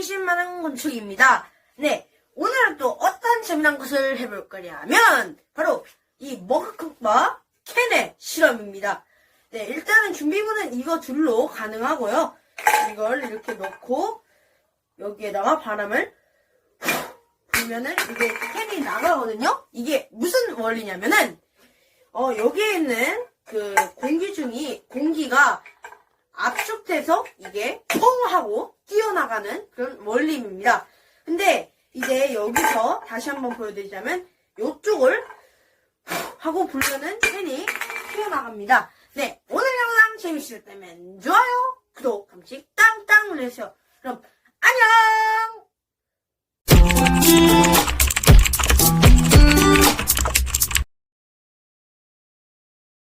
20만원 건축입니다. 네, 오늘은 또 어떤 재미난 것을 해볼 거냐면, 바로 이 머그컵과 캔의 실험입니다. 네, 일단은 준비물은 이거 둘로 가능하고요. 이걸 이렇게 넣고, 여기에다가 바람을 불면은 이게 캔이 나가거든요? 이게 무슨 원리냐면은, 어, 여기에 있는 그 공기 중이, 공기가 압축돼서 이게 펑 하고 뛰어나가는 그런 원리입니다. 근데 이제 여기서 다시 한번 보여드리자면 이쪽을 하고 불면은 캔이 튀어나갑니다. 네, 오늘 영상 재밌으셨다면 좋아요, 구독, 감식 땅땅 눌러주세요. 그럼 안녕!